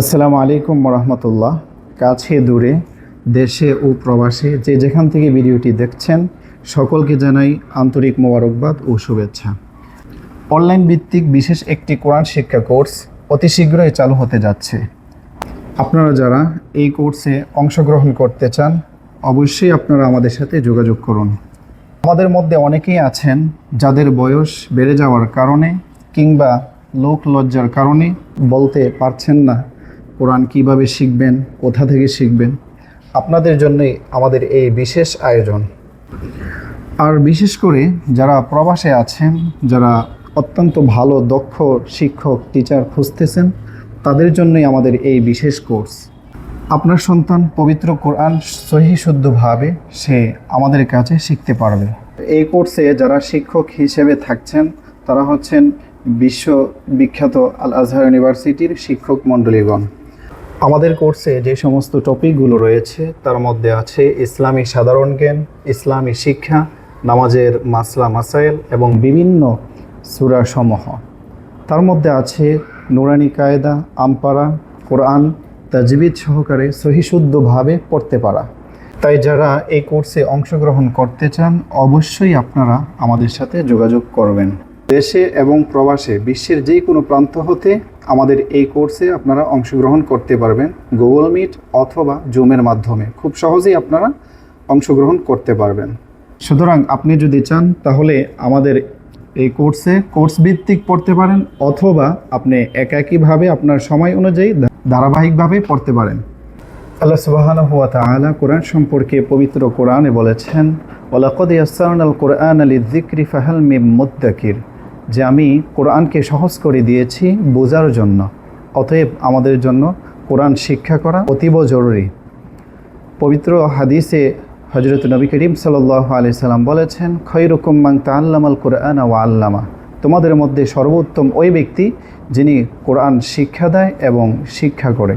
আসসালামু আলাইকুম রহমতুল্লাহ কাছে, দূরে, দেশে ও প্রবাসে যে যেখান থেকে ভিডিওটি দেখছেন, সকলকে জানাই আন্তরিক মোবারকবাদ ও শুভেচ্ছা। অনলাইন ভিত্তিক বিশেষ একটি কোরআন শিক্ষা কোর্স অতি শীঘ্রই চালু হতে যাচ্ছে। আপনারা যারা এই কোর্সে অংশগ্রহণ করতে চান, অবশ্যই আপনারা আমাদের সাথে যোগাযোগ করুন। আমাদের মধ্যে অনেকেই আছেন যাদের বয়স বেড়ে যাওয়ার কারণে কিংবা লোক লজ্জার কারণে বলতে পারছেন না কোরআন কীভাবে শিখবেন, কোথা থেকে শিখবেন, আপনাদের জন্যই আমাদের এই বিশেষ আয়োজন। আর বিশেষ করে যারা প্রবাসে আছেন, যারা অত্যন্ত ভালো, দক্ষ শিক্ষক টিচার খুঁজতেছেন, তাদের জন্যই আমাদের এই বিশেষ কোর্স আপনার সন্তান পবিত্র কোরআন সহি শুদ্ধভাবে সে আমাদের কাছে শিখতে পারবে। এই কোর্সে যারা শিক্ষক হিসেবে থাকছেন, তারা হচ্ছেন বিশ্ববিখ্যাত আল আজহার ইউনিভার্সিটির শিক্ষক মণ্ডলীগণ। আমাদের কোর্সে যে সমস্ত টপিকগুলো রয়েছে, তার মধ্যে আছে ইসলামী সাধারণ জ্ঞান, ইসলামী শিক্ষা, নামাজের মাসলা মাসাইল এবং বিভিন্ন সুরাসমূহ। তার মধ্যে আছে নুরানি কায়দা, আমপারা, কোরআন, তাজবিদ সহকারে সহিশুদ্ধভাবে পড়তে পারা। তাই যারা এই কোর্সে অংশগ্রহণ করতে চান, অবশ্যই আপনারা আমাদের সাথে যোগাযোগ করবেন। দেশে এবং প্রবাসে বিশ্বের যে কোনো প্রান্ত হতে আমাদের এই কোর্সে আপনারা অংশগ্রহণ করতে পারবেন গুগল মিট অথবা জুমের মাধ্যমে। খুব সহজেই আপনারা অংশগ্রহণ করতে পারবেন। সুতরাং আপনি যদি চান, তাহলে আমাদের এই কোর্সে কোর্স ভিত্তিক পড়তে পারেন অথবা আপনি একাকীভাবে আপনার সময় অনুযায়ী ধারাবাহিকভাবে পড়তে পারেন। আল্লাহ সুবহানাহু ওয়া তাআলা কোরআন সম্পর্কে পবিত্র কোরআনে বলেছেন ওয়ালাকাদ ইয়াসসারনাল কোরআন লিযিকরি ফাহাল মিম মুদ্দাকির। যে আমি কোরআনকে সহজ করে দিয়েছি বোঝার জন্য, অতএব আমাদের জন্য কোরআন শিক্ষা করা অতীব জরুরি। পবিত্র হাদিসে হজরত নবী করিম সাল্লাহ আলি সাল্লাম বলেছেন, খৈরুকুম মাং তাল্লামাল কোরআন ওয়া আল্লামা। তোমাদের মধ্যে সর্বোত্তম ওই ব্যক্তি যিনি কোরআন শিক্ষা দেয় এবং শিক্ষা করে।